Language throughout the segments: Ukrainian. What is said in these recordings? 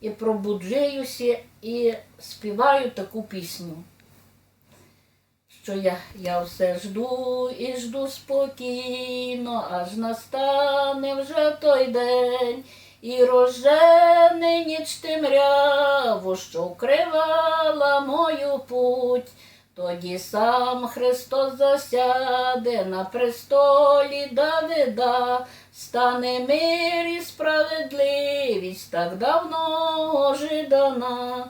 і пробуджуюся і співаю таку пісню. Що я, я все жду і жду спокійно, аж настане вже той день, і рожене ніч темряву, що вкривала мою путь. Тоді сам Христос засяде на престолі Давида, стане мир і справедливість так давно ожидана.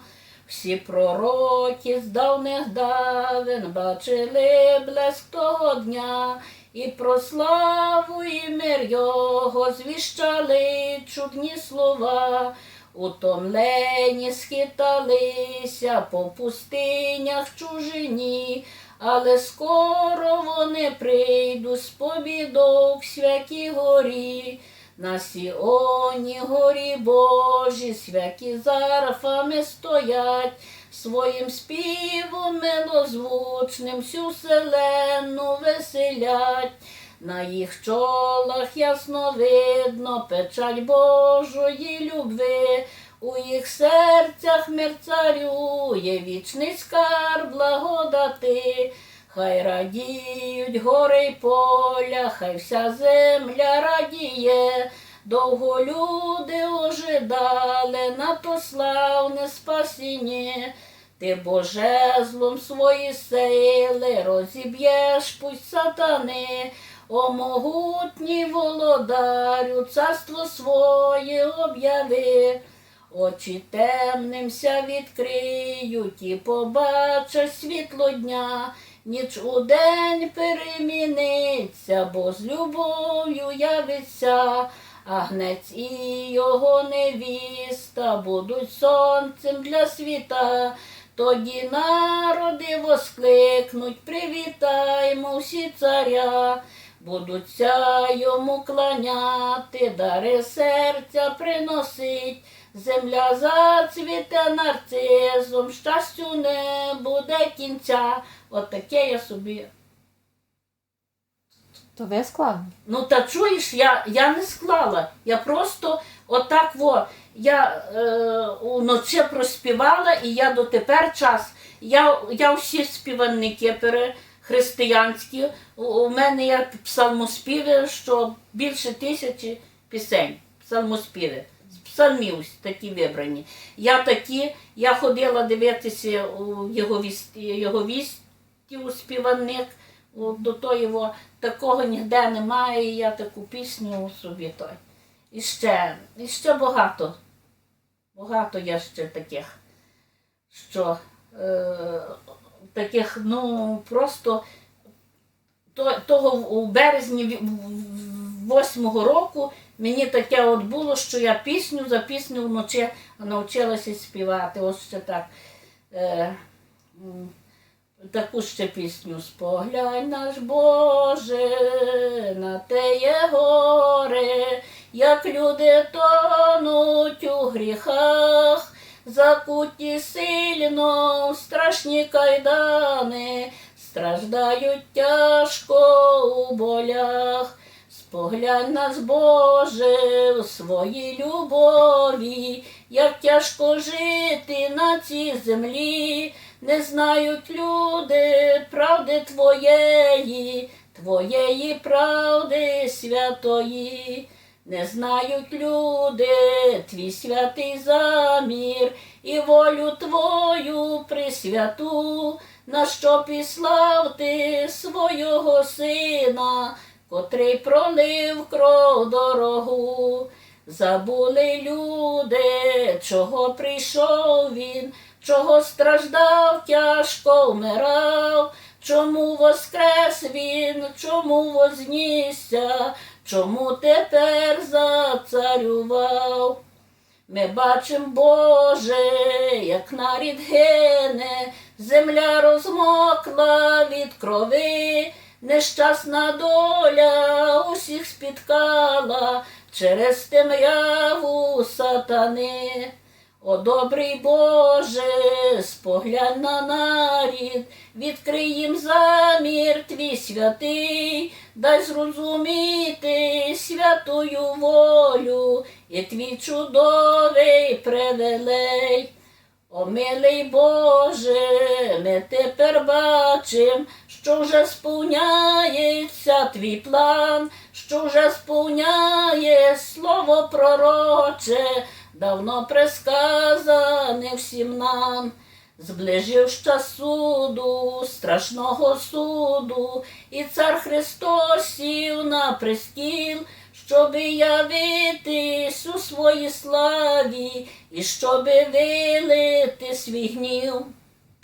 Всі пророки з давних давен бачили блеск того дня, і про славу і мир його звіщали чудні слова. Утомлені схиталися по пустинях чужині, але скоро вони прийдуть з побідок святі горі. На Сіоні горі Божі, святі зарфами стоять, своїм співом милозвучним всю вселенну веселять. На їх чолах ясно видно печать Божої любви, у їх серцях мир царює, вічний скарб благодати. Хай радіють гори й поля, хай вся земля радіє, довго люди ожидали на то славне спасіння. Ти божезлом свої сили розіб'єш пусть сатани, о могутній володарю, царство своє об'яви. Очі темнимся відкриють і побачать світло дня, ніч у день переміниться, бо з любов'ю явиться, агнець і його невіста будуть сонцем для світа. Тоді народи воскликнуть, привітаймо всі царя, будуться йому кланяти, дари серця приносить. Земля зацвіте нарцизом, щастю не буде кінця. От таке я собі. То ви склали? Ну та чуєш, я, я не склала. Я просто отак во. Я е, уночі проспівала, і я дотепер час. Я, я всі співанники пере, християнські. У, мене є псалмоспіви, що більше тисячі пісень. Псалмоспіви. Псалмів такі вибрані. Я такі, я ходила дивитися у його вісті, його вісті у співаник. До того його такого ніде немає, і я таку пісню собі той. І ще, і ще багато. Багато є ще таких, що е, таких, ну, просто то, того у березні ві- в- в- восьмого року мені таке от було, що я пісню за пісню вночі навчилася співати. Ось ще так. Е, таку ще пісню споглянь наш Боже, на теє горе, як люди тонуть у гріхах, закуті сильно в страшні кайдани, страждають тяжко у болях. Споглянь нас, Боже, у своїй любові, як тяжко жити на цій землі, не знають люди правди Твоєї, Твоєї правди святої, не знають люди твій святий замір і волю Твою присвяту, на що післав ти свого сина, котрий пролив кров дорогу. Забули люди, чого прийшов він, чого страждав, тяжко вмирав, чому воскрес він, чому вознісся, чому тепер зацарював. Ми бачим, Боже, як нарід гине, земля розмокла від крови, нещасна доля усіх спіткала через темряву сатани. О добрий Боже, споглянь на нарід, відкрий їм замір твій святий, дай зрозуміти святую волю і твій чудовий привилей. О, милий Боже, ми тепер бачим, що вже сповняється твій план, що вже сповняє слово пророче, давно присказане всім нам. Зближив час суду, страшного суду, і цар Христос сів на престіл, щоби явитись у своїй славі, і щоби вилити свій гнів.